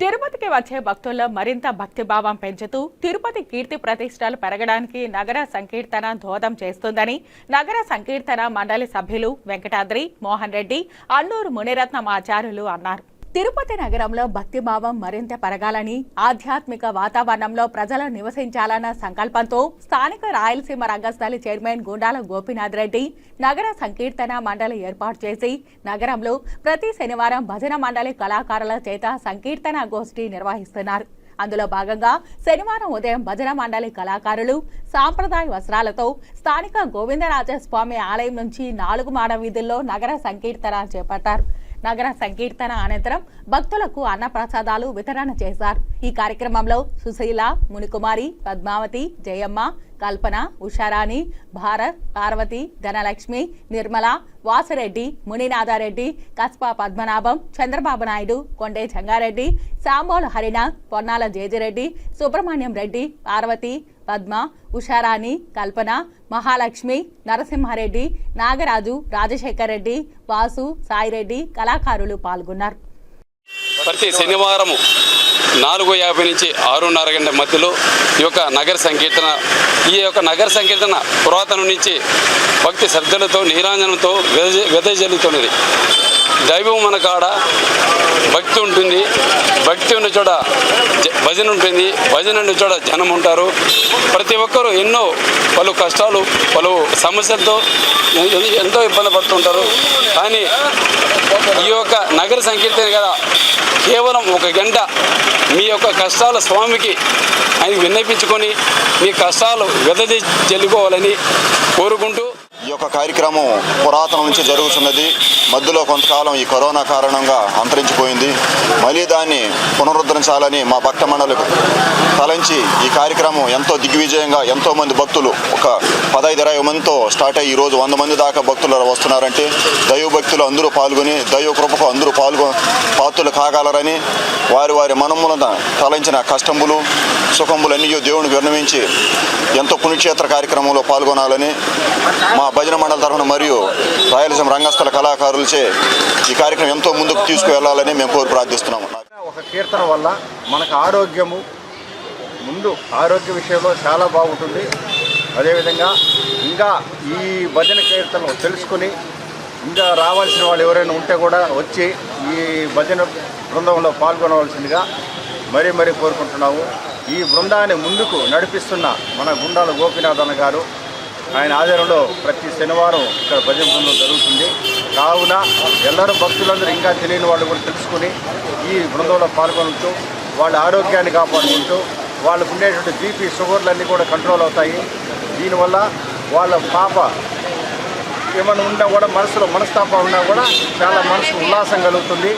తిరుపతికి వచ్చే భక్తుల్లో మరింత భక్తిభావం పెంచుతూ తిరుపతి కీర్తి ప్రతిష్టలు పెరగడానికి నగర సంకీర్తన దోహదం చేస్తుందని నగర సంకీర్తన మండలి సభ్యులు వెంకటాద్రి మోహన్ రెడ్డి అల్లూరు మునిరత్నం ఆచార్యులు అన్నారు. తిరుపతి నగరంలో భక్తిభావం మరింత పెరగాలని ఆధ్యాత్మిక వాతావరణంలో ప్రజలు నివసించాలన్న సంకల్పంతో స్థానిక రాయలసీమ రంగస్థలి చైర్మన్ గుండాల గోపీనాథ్ రెడ్డి నగర సంకీర్తన మండలి ఏర్పాటు చేసి నగరంలో ప్రతి శనివారం భజన మండలి కళాకారుల చేత సంకీర్తన గోష్ఠి నిర్వహిస్తున్నారు. అందులో భాగంగా శనివారం ఉదయం భజన మండలి కళాకారులు సాంప్రదాయ వస్త్రాలతో స్థానిక గోవిందరాజస్వామి ఆలయం నుంచి నాలుగు మాడ వీధుల్లో నగర సంకీర్తన చేపట్టారు. నగర సంకీర్తన అనంతరం భక్తులకు అన్నప్రసాదాలు వితరణ చేశారు. ఈ కార్యక్రమంలో సుశీల మునికుమారి పద్మావతి జయమ్మ కల్పన ఉషారాణి భారత్ పార్వతి ధనలక్ష్మి నిర్మల వాసరెడ్డి మునినాథారెడ్డి కస్పా పద్మనాభం చంద్రబాబు నాయుడు కొండే జంగారెడ్డి సాంబోలు హరిణ పొన్నాల జేజిరెడ్డి సుబ్రహ్మణ్యం రెడ్డి పార్వతి పద్మ ఉషారాణి కల్పన మహాలక్ష్మి నరసింహారెడ్డి నాగరాజు రాజశేఖర్ రెడ్డి వాసు సాయిరెడ్డి కళాకారులు పాల్గొన్నారు. ప్రతి శనివారము నాలుగు యాభై నుంచి ఆరున్నర గంట మధ్యలో ఈ యొక్క నగర సంకీర్తన ఈ యొక్క నగర సంకీర్తన పురాతనం నుంచి భక్తి శ్రద్ధలతో నీరాంజనంతో వెద వెదజల్లుతున్నది దైవం మన కాడ భక్తి ఉంటుంది. భక్తి ఉన్న చోట భజన ఉంటుంది. భజన ఉన్న చోట జనం ఉంటారు. ప్రతి ఒక్కరూ ఎన్నో పలు కష్టాలు పలు సమస్యలతో ఎంతో ఇబ్బంది పడుతుంటారు. కానీ ఈ యొక్క నగర సంకీర్తన కదా కేవలం ఒక గంట మీ యొక్క కష్టాల స్వామికి ఆయన విన్నపించుకొని మీ కష్టాలు వెదజి చెల్లుకోవాలని కోరుకుంటూ ఈ యొక్క కార్యక్రమం పురాతనం నుంచి జరుగుతున్నది. మధ్యలో కొంతకాలం ఈ కరోనా కారణంగా అంతరించిపోయింది. మళ్ళీ దాన్ని పునరుద్ధరించాలని మా భక్త మండలి తలంచి ఈ కార్యక్రమం ఎంతో దిగ్విజయంగా ఎంతో మంది భక్తులు ఒక పదహైదు ఇరవై మందితో స్టార్ట్ అయ్యి ఈ రోజు వంద మంది దాకా భక్తులు వస్తున్నారంటే దైవ భక్తులు అందరూ పాల్గొని దైవ కృపకు అందరూ పాల్గొ పాత్రలు కాగలరని వారి వారి మనములన తలంచిన కష్టములు సుఖములన్నీ దేవునికి విన్నవించి ఎంతో పుణ్యక్షేత్ర కార్యక్రమంలో పాల్గొనాలని మా భజన మండలి తరఫున మరియు రాయలసీమ రంగస్థల కళాకారులచే ఈ కార్యక్రమం ఎంతో ముందుకు తీసుకువెళ్ళాలని మేము కోరి ప్రార్థిస్తున్నాము. ఒక కీర్తన వల్ల మనకు ఆరోగ్యము ముందు ఆరోగ్య విషయంలో చాలా బాగుంటుంది అదేవిధంగా ఇంకా ఈ భజన కీర్తనలు తెలుసుకుని ఇంకా రావాల్సిన వాళ్ళు ఎవరైనా ఉంటే కూడా వచ్చి ఈ భజన బృందంలో పాల్గొనవలసిందిగా మరీ మరీ కోరుకుంటున్నాము ఈ బృందాన్ని ముందుకు నడిపిస్తున్న మన గుండాల గోపీనాథ్ అన్న గారు ఆయన ఆధ్వర్యంలో ప్రతి శనివారం ఇక్కడ భజన బృందం జరుగుతుంది కావున ಎಲ್ಲರೂ భక్తులందరూ ఇంకా తెలియని వాళ్ళు కూడా తెలుసుకుని ఈ బృందంలో పాల్గొంటూ వాళ్ళ ఆరోగ్యాన్ని కాపాడుకుంటూ వాళ్ళకు ఉండేటువంటి బీపీ షుగర్లన్నీ కూడా కంట్రోల్ అవుతాయి. దీనివల్ల వాళ్ళ పాప ఏమైనా ఉన్నా కూడా మనసులో మనస్తాపం ఉన్నా కూడా చాలా మనసు ఉల్లాసం కలుగుతుంది.